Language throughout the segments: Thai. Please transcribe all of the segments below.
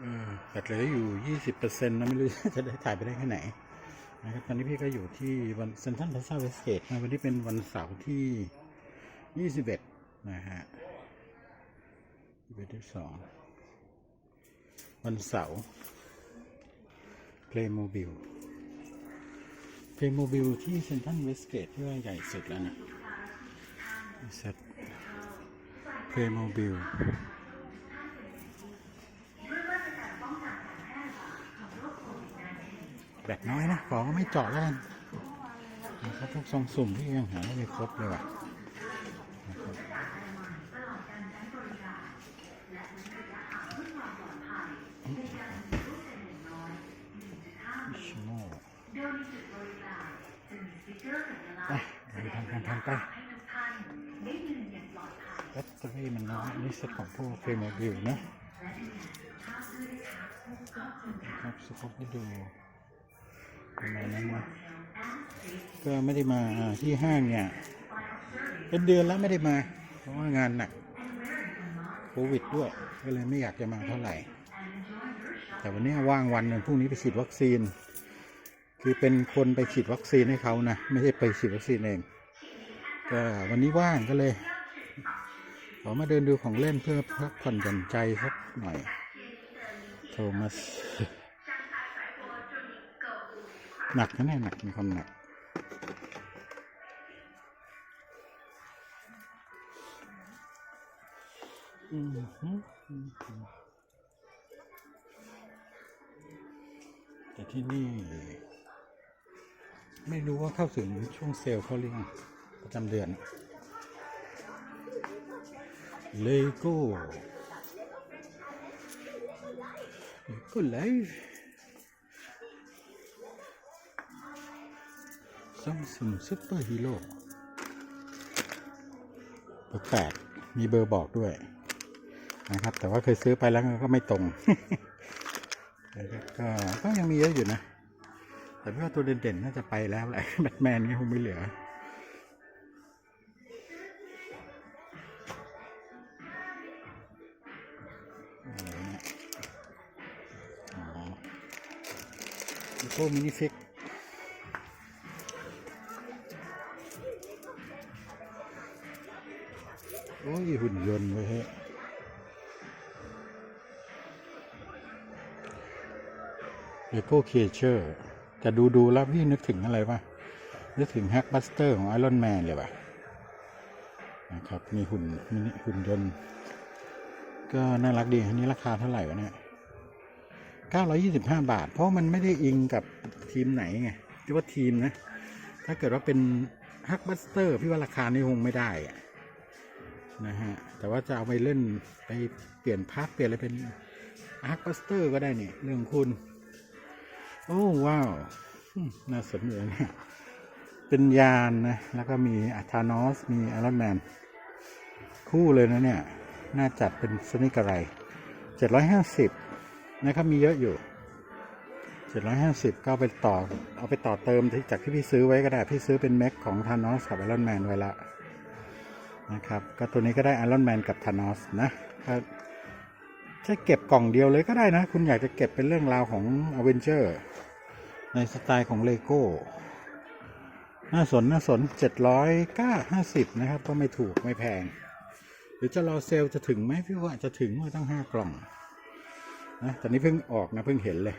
เออแบตเหลืออยู่ยี่สิบเปอร์เซ็นต์นะไม่รู้จะได้ถ่ายไปได้แค่ไหนนะครับตอนนี้พี่ก็อยู่ที่วันเซนทรัลพลาซ่าเวสเกตนะวันนี้เป็นวันเสาร์ที่ยี่สิบเอ็ดนะฮะยี่สิบเอ็ดที่สองวันเสาร์ Playmobil Playmobil ที่เซนทรัลเวสเกตที่ว่าใหญ่สุดแล้วนะบริษัท Playmobil แบตน้อยนะขอก็ไม่เจาะแล้วกันนะครับพวกซองสุ่มที่ยังหาไม่ครบเลยว่ะทำทำทำไปแบตเตอรี่มันน้อยนี่เซ็ตของพวกเฟรมบิลนะนะ ครับสกอตให้ดู ประมาณนั้นนะก็ไม่ได้มาที่ห้างเนี่ย เป็นเดือนแล้วไม่ได้มา เพราะว่างานหนักโควิดด้วย ก็เลยไม่อยากจะมาเท่าไหร่ แต่วันนี้ว่างวันหนึ่งพรุ่งนี้ไปฉีดวัคซีน คือเป็นคนไปฉีดวัคซีนให้เขานะ ไม่ใช่ไปฉีดวัคซีนเอง ก็วันนี้ว่างก็เลยขอมาเดินดูของเล่นเพื่อพักผ่อนหย่อนใจสักหน่อย โทมัส หนักนะเนี่ยหนักมีความหนัก อืมฮึอืมแต่ที่นี่ ไม่รู้ว่าเข้าถึงช่วงเซลล์เขาหรือยังประจำเดือน เลโก้เลโก้ไลฟ์ ซัมซุงซุปเปอร์ฮีโร่เบอร์แปดมีเบอร์บอกด้วย นะครับ แต่ว่าเคยซื้อไปแล้วก็ไม่ตรงก็ก็ยังมีเยอะอยู่นะ แต่พี่ว่าตัวเด่นๆน่าจะไปแล้วแหละแบทแมนนี่คงไม่เหลืออะไรเนี่ยอ๋อแล้วก็มินิฟิก หุ่นยนต์เว้ยฮ้ยเลโก้เคเชอร์จะดูดูๆแล้วพี่นึกถึงอะไรวะนึกถึงแฮกบัสเตอร์ของไอรอนแมนเลยว่ะนะครับ มีหุ่นมินิหุ่นยนต์ ก็น่ารักดีอันนี้ราคาเท่าไหร่วะเนี่ย 925 บาท เพราะมันไม่ได้อิงกับทีมไหนไงที่ว่าทีมนะ ถ้าเกิดว่าเป็นฮักบัสเตอร์พี่ว่าราคานี้คงไม่ได้อะ นะฮะ แต่ว่าจะเอาไปเล่นไปเปลี่ยนพาร์ทเปลี่ยนอะไรเป็นฮักบัสเตอร์ก็ได้เนี่ยเรื่องคุณ โอ้ว้าว น่าสนใจเนี่ยเป็นยานนะ แล้วก็มีอาธานอส มีไอรอนแมน คู่เลยนะเนี่ย น่าจัดเป็นสนิกอะไรเจ็ดร้อยห้าสิบนะครับ มีเยอะอยู่เจ็ดร้อยห้าสิบก็ไปต่อ เอาไปต่อเติมที่จากที่พี่ซื้อไว้ก็ได้ พี่ซื้อเป็นแม็กของธานอสกับไอรอนแมนไว้ละ นะครับก็ตัวนี้ก็ได้ไอรอนแมนกับธานอสนะถ้าจะเก็บกล่องเดียวเลยก็ได้นะ คุณอยากจะเก็บเป็นเรื่องราวของอเวนเจอร์ในสไตล์ของเลโก้น่าสนน่าสนเจ็ดร้อยเก้าห้าสิบนะครับ ก็ไม่ถูกไม่แพง หรือจะรอเซลล์จะถึงไหมพี่ว่าจะถึงว่าตั้งห้ากล่องนะตอนนี้เพิ่งออกนะเพิ่งเห็นเลย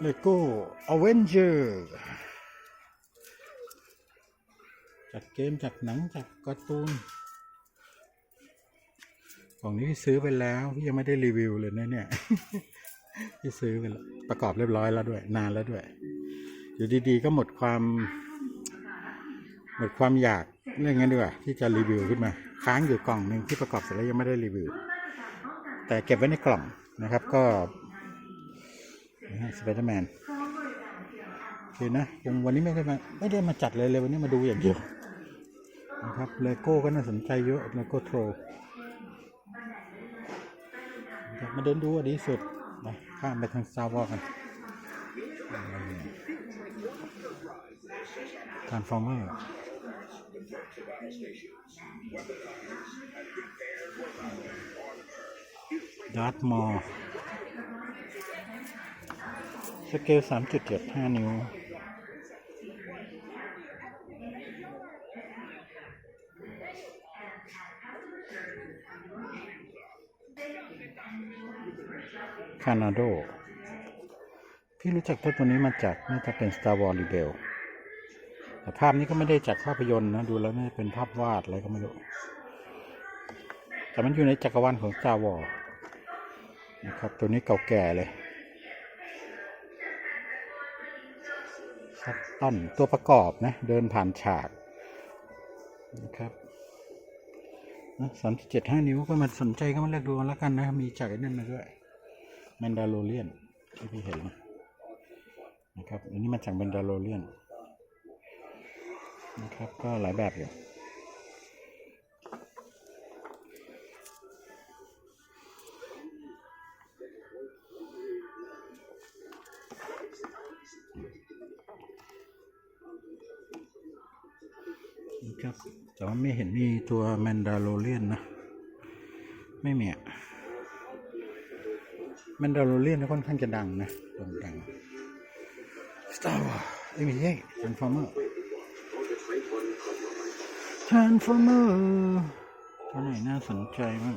เลโก้อเวนเจอร์ จากเกมจากหนังจากการ์ตูนกล่องนี้พี่ซื้อไปแล้วพี่ยังไม่ได้รีวิวเลยนะเนี่ยพี่ซื้อไปแล้วประกอบเรียบร้อยแล้วด้วย นานแล้วด้วยอยู่ดีๆก็หมดความหมดความอยากเรื่องนั้นดีกว่าที่จะรีวิวขึ้นมา ค้างอยู่กล่องหนึ่งที่ประกอบเสร็จแล้วยังไม่ได้รีวิว แต่เก็บไว้ในกล่องนะครับ ก็สไปเดอร์แมนโอเคนะวันนี้ไม่ได้มาไม่ได้มาจัดเลยเลยวันนี้มาดูอย่างเดียว นะครับเลโก้ก็น่าสนใจเยอะเลโก้โทรมาเดินดูอันดีสุดนะข้ามไปทางซาวอกันทานฟอร์เมอร์ดาร์ตมอร์สเกล 3.75 นิ้ว คานาโด พี่รู้จักตัวตัวนี้มาจากน่าจะเป็น Star Wars Rebel แต่ภาพนี้ก็ไม่ได้จากภาพยนตร์นะ ดูแล้วน่าจะเป็นภาพวาดอะไรก็ไม่รู้ แต่มันอยู่ในจักรวาลของ Star Wars นะครับ ตัวนี้เก่าแก่เลยซับตันตัวประกอบนะ เดินผ่านฉากนะครับสามสิบเจ็ดห้านิ้วก็มาสนใจก็มาเลือกดูแล้วกันนะ มีจากนั่นมาด้วย แมนดาโลเรียนที่พี่เห็นนะครับ อันนี้มาจากแมนดาโลเรียนนะครับ ก็หลายแบบอยู่นะครับแต่ว่าไม่เห็นมีตัวแมนดาโลเรียนนะ ไม่มีอะ มนดาโลเรียนค่อนข้างจะดังนะโด่งดัง Star Wars เอ้ยไม่ใช่ Transformer Transformer ตัวไหนน่าสนใจบ้าง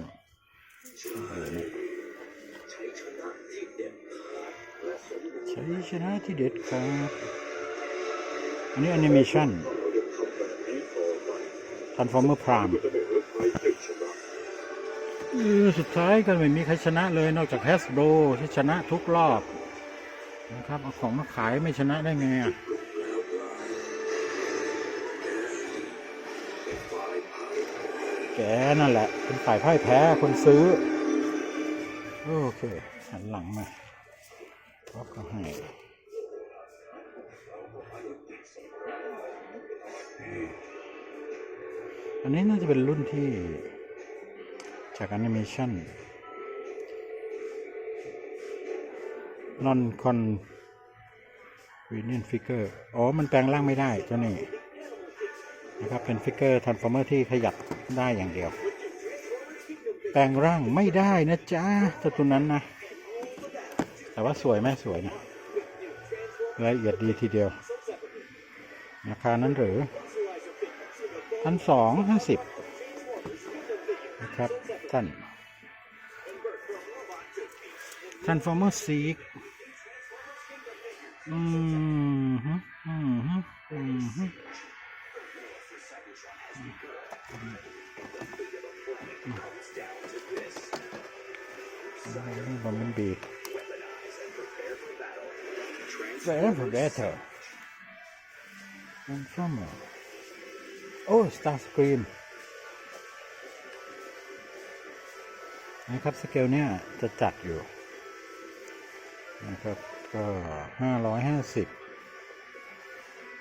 ใช้ชนะที่เด็ดครับอันนี้แอนิเมชัน Transformer Prime สุดท้ายก็ไม่มีใครชนะเลยนอกจาก Hasbro ที่ชนะทุกรอบนะครับเอาของมาขายไม่ชนะได้ไงอะแกนั่นแหละ เป็นฝ่ายพ่ายแพ้คนซื้อ โอเค หันหลังมาก็ก็ให้อันนี้น่าจะเป็นรุ่นที่ จากแอนิเมชัน non con venient figure อ๋อ มันแปลงร่างไม่ได้เจ้านี่นะครับ เป็นฟิกเกอร์ท r น s f o r m e r ที่ขยับได้อย่างเดียว แปลงร่างไม่ได้นะจ๊ะเจ้าตัวนั้นนะ แต่ว่าสวยไหมสวยนะละเอียดดีทีเดียว ราคานั้นหรือพันสองห้าสิบนะครับ ท่าน Transformer Seek อืมฮึอืมฮึอืมฮึนี่บอมมันบีด Forever better Transformer โอ้ Star Scream นะครับสเกลเนี่ยจะจัดอยู่นะครับก็ห้าร้อยห้าสิบ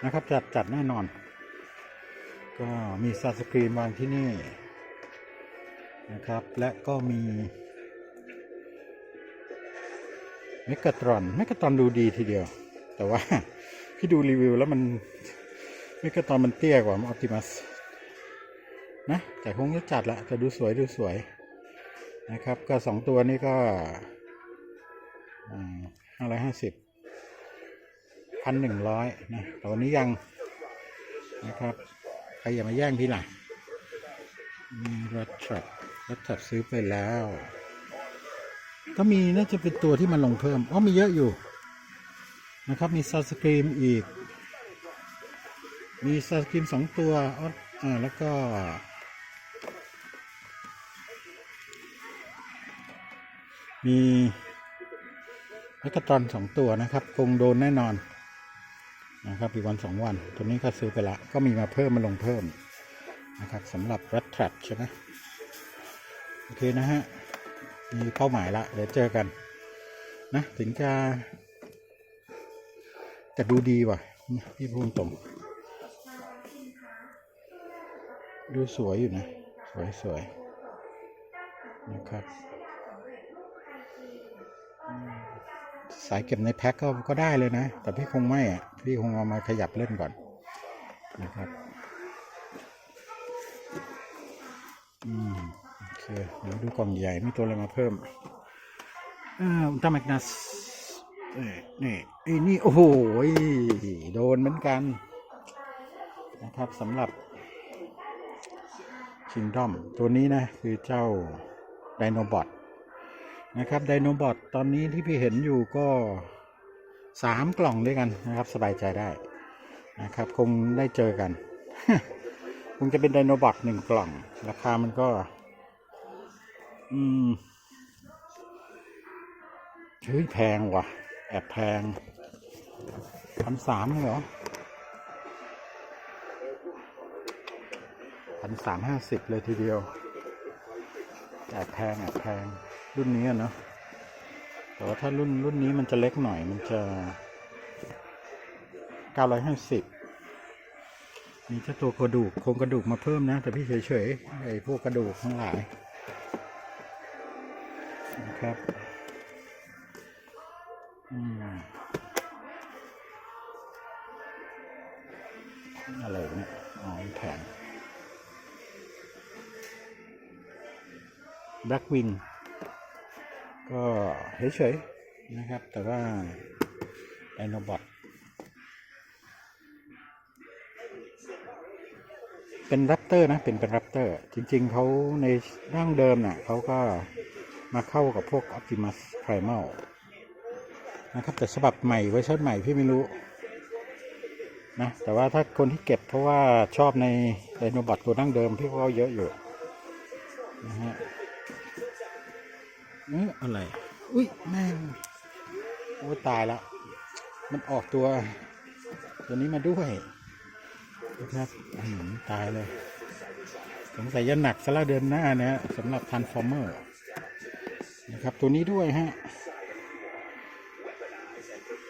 นะครับจัดจัดแน่นอน ก็มี Star Scream วางที่นี่นะครับ และก็มีเมก a ตรอนเมก a ตรอนดูดีทีเดียว แต่ว่าพี่ดูรีวิวแล้วมันเมก a ตรอนมันเตี้ยกว่าออ t ติมัสนะแต่คงจะจัดละแต่ดูสวยดูสวย นะครับ ก็สองตัวนี้ก็ห้าร้อยห้าสิบพันหนึ่งร้อยนะแต่วันนี้ยังนะครับใครอย่ามาแย่งพี่หล่ะมีรัตถับรัตถับซื้อไปแล้ว ก็มีน่าจะเป็นตัวที่มันลงเพิ่มอ๋อมีเยอะอยู่ นะครับ มีซาสกรีมอีก มีซาสกรีมสองตัวอ๋อแล้วก็ มีแมกกาตอนสองตัวนะครับคงโดนแน่นอนนะครับอีกวันสองวัน ตัวนี้ก็ซื้อไปละก็มีมาเพิ่มมาลงเพิ่มนะครับสำหรับรัตทรัใช่ไหมโอเคนะฮะมีเป้าหมายละเดี๋ยวเจอกัน นะ ถึงจะจะดูดีว่ะ พี่พูดตรง ดูสวยอยู่นะ สวยสวยนะครับ สายเก็บในแพ็คก็ก็ได้เลยนะ แต่พี่คงไม่อะ พี่คงเอามาขยับเล่นก่อนนะครับ อืมโอเคเดี๋ยวดูกล่องใหญ่มีตัวอะไรมาเพิ่มอ่าอุลตร้าแมกนัสเอ้ยนี่ไอ้นี่โอ้โหยโดนเหมือนกัน นะครับสำหรับ Kingdom ตัวนี้นะ คือเจ้า Dinobot น นะครับ Dinobot ตอนนี้ที่พี่เห็นอยู่ก็สามกล่องด้วยกันนะครับ สบายใจได้นะครับ คงได้เจอกัน คงจะเป็น Dinobot หนึ่งกล่อง ราคามันก็ อืมเฮ้ยแพงว่ะ แอบแพงพันสามเลยเหรอพันสามห้าสิบเลยทีเดียวแอบแพงแอบแพง รุ่นนี้อะเนาะแต่ว่าถ้ารุ่นรุ่นนี้มันจะเล็กหน่อยมันจะเก้าร้อยห้าสิบมีเจ้าตัวกระดูกโครงกระดูกมาเพิ่มนะ แต่พี่เฉยๆไอ้พวกกระดูกทั้งหลายนะครับอืมอะไรเนี่ยอ๋อแผงแบ็กวิง ก็เฉยๆนะครับ แต่ว่าไดโนบอทเป็นแรปเตอร์นะ เป็นเป็นแรปเตอร์ จริงๆ เขาในร่างเดิมน่ะเขาก็มาเข้ากับพวก Optimus Primal นะครับ แต่ฉบับใหม่เวอร์ชันใหม่พี่ไม่รู้นะแต่ว่าถ้าคนที่เก็บเพราะว่าชอบในไดโนบอทตัวดั้งเดิมพี่ก็เยอะอยู่นะฮะ เอ๊ะอะไร อุ้ยแม่งโอ้ยตายแล้วมันออกตัว ตัวนี้มาด้วยนะครับอืมตายเลย สงสัยจะหนักซะแล้วเดือนหน้านะสำหรับ Transformer นะครับตัวนี้ด้วยฮะ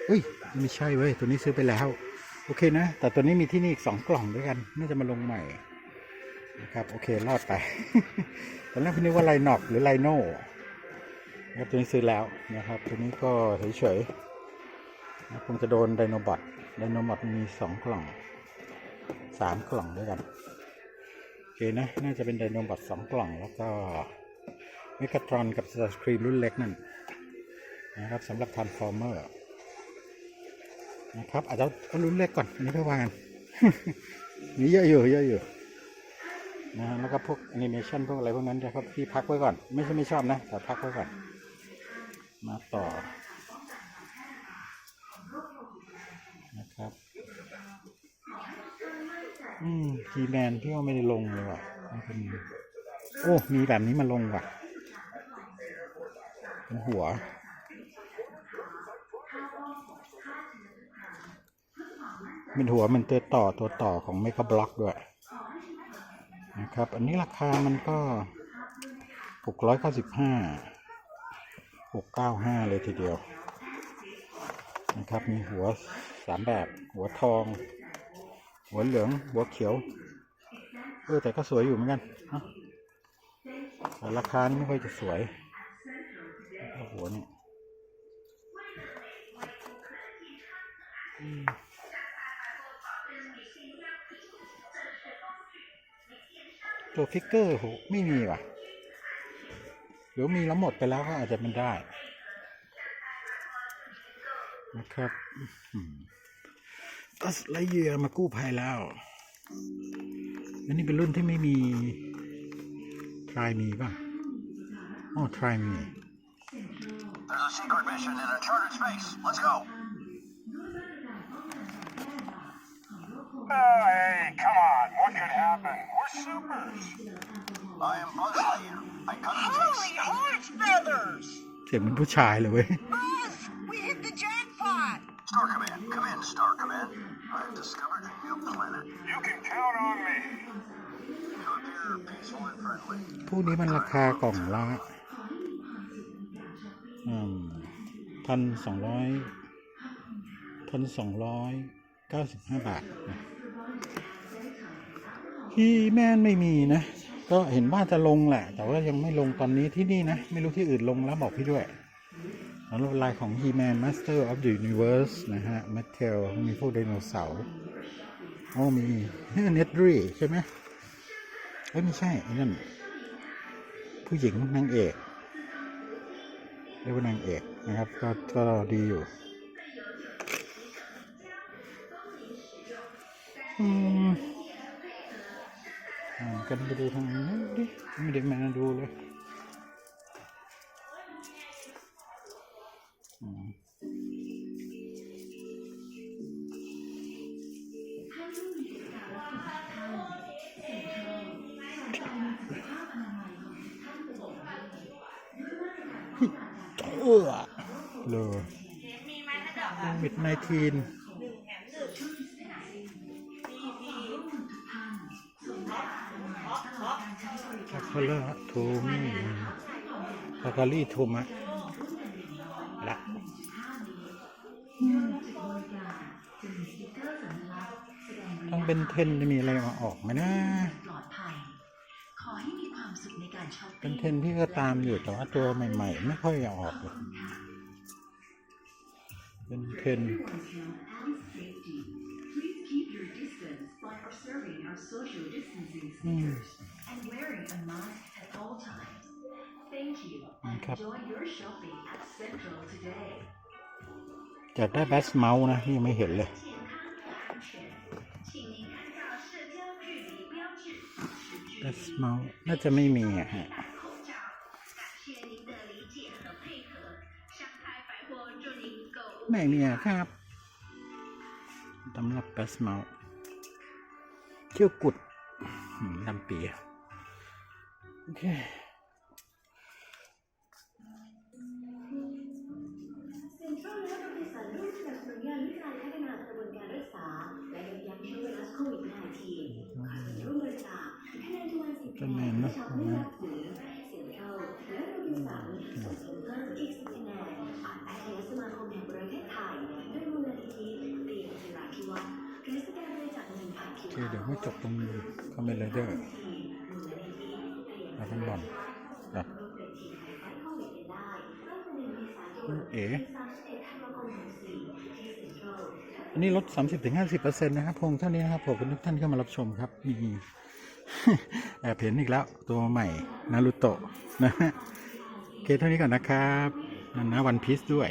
เฮ้ยไม่ใช่เว้ยตัวนี้ซื้อไปแล้ว โอเคนะ แต่ตัวนี้มีที่นี่อีกสองกล่องด้วยกันน่าจะมาลงใหม่นะครับ โอเครอดไปตอนแรกพี่นึกว่าไลนอกหรือไลโน่นะ ครับตัวนี้ซื้อแล้วนะครับ ตัวนี้ก็เฉยๆนะคงจะโดนไดโนบอทไดโนบอทมีสองกล่องสามกล่องด้วยกันโอเคนะ น่าจะเป็นไดโนบอทสองกล่อง แล้วก็เมกาทรอนกับสตาร์สครีมรุ่นเล็กนั่นนะครับสำหรับ Transformer นะครับอาจจะเอารุ่นเล็กก่อนอันนี้เพื่อวางมีเยอะอยู่เยอะอยู่นะฮะแล้วก็พวกแอนิเมชันพวกอะไรพวกนั้นนะครับพี่พักไว้ก่อน ไม่ใช่ไม่ชอบนะ แต่พักไว้ก่อน มาต่อนะครับ อืมทีแมนพี่ว่าไม่ได้ลงเลยว่ะมันเป็นโอ้ มีแบบนี้มาลงว่ะเป็นหัว เป็นหัวมันตัวต่อตัวต่อของเมกะบล็อกด้วย นะครับ อันนี้ราคามันก็หกร้อยเก้าสิบห้า หกเก้าห้าเลยทีเดียวนะครับ มีหัวสามแบบ หัวทอง หัวเหลือง หัวเขียว เออแต่ก็สวยอยู่เหมือนกันนะแต่ราคานี่ไม่ค่อยจะสวยหัวเนี่ยตัวฟิกเกอร์โหไม่มีว่ะ หรือมีแล้วหมดไปแล้วก็อาจจะเป็นได้ นะครับตัสไลเยียมากู้ภัยแล้วอันนี้เป็นรุ่นที่ไม่มีทรายมีป่ะอ๋อทรายมี There's a secret mission in uncharted space. Let's go. Oh, hey, come on. What could happen? We're supers. I am Buzz Lightyear. I cut the Holy taste. horse feathers! เสียงเหมือนผู้ชายเลยเว้ย Buzz, we hit the jackpot. Star Command, come in, Star Command. I've discovered a new planet. You can count on me. You appear peaceful and friendly. พวกนี้มันราคากล่องละอืมพันสองร้อยพันสองร้อยเก้าสิบห้าบาทนะฮีแมนไม่มีนะ ก็เห็นว่าจะลงแหละ แต่ว่ายังไม่ลงตอนนี้ที่นี่นะ ไม่รู้ที่อื่นลงแล้วบอกพี่ด้วยสำหรับลายของ He-Man Master of the Universe นะฮะ m a t e l มีพวกไดโนเสาร์โอ้มีเนตรีใช่ไหมเอ้ยไม่ใช่นั่นผู้หญิงนางเอกเรียกว่านางเอกนะครับ ก็ก็ดีอยู่อืม อ่ากันไปดูทางนี้ดิไม่ได้มาดูเลยอืมเออเลยโควิด19คาคาร่าโทมี่คาคารี่โทมะละต้องเป็นเทนจะมีอะไรมาออกไหมนะปลอดภัยขอให้มีความสุขในการช้อปเป็นปิ้งเทนที่ก็ตามอยู่แต่ว่าตัวใหม่ ๆ ไม่ค่อยออกเลยเป็นเทน Everyone's health and wearing จะได้แบสเมาส์นะที่ยังไม่เห็นเลยแบสเมาส์น่าจะไม่มีอะฮะไม่มีอะครับสำหรับแบสเมาส์เที่ยวกุดลำเปีย โอเคเซ็นทรัลและบริษัทร่วมกับสนุนงานวิจัยพัฒนากระบวนการรักษาและยับยั้งเชื้อไวรัสโควิด -19 ขอเชิญร่วมวิจาคคะแนนทุกวันสิบคะแนนที่ช็อปไม่รับถือเซ็นทรัลและโรบินสันส่งเสริมเพิ่มอีกสิบคะแนนผ่านแอปพลิเคชันสมาคมแห่งประเทศไทยด้วยมูลนิธิตีนศิลป์วิวัฒน์กระทรวงการจัดการภาพที่โอเคเดี๋ยวไม่จบตรงนี้คอมเมนเดอร์แล้วเป็น บอลเป็นทีมไทยไฟท์โควิดกันได้เริ่มในเมษายนเอ๋31ธันวาคม64ที่เซ็นทรัลอันนี้ลด 30-50%นะครับพงเท่านี้นะครับผมทุกท่านเข้ามารับชมครับมีแอบเห็นอีกแล้ว ตัวใหม่นารูโตะนะฮะโอเคเท่านี้ก่อนนะครับนันนะวันพีซด้วย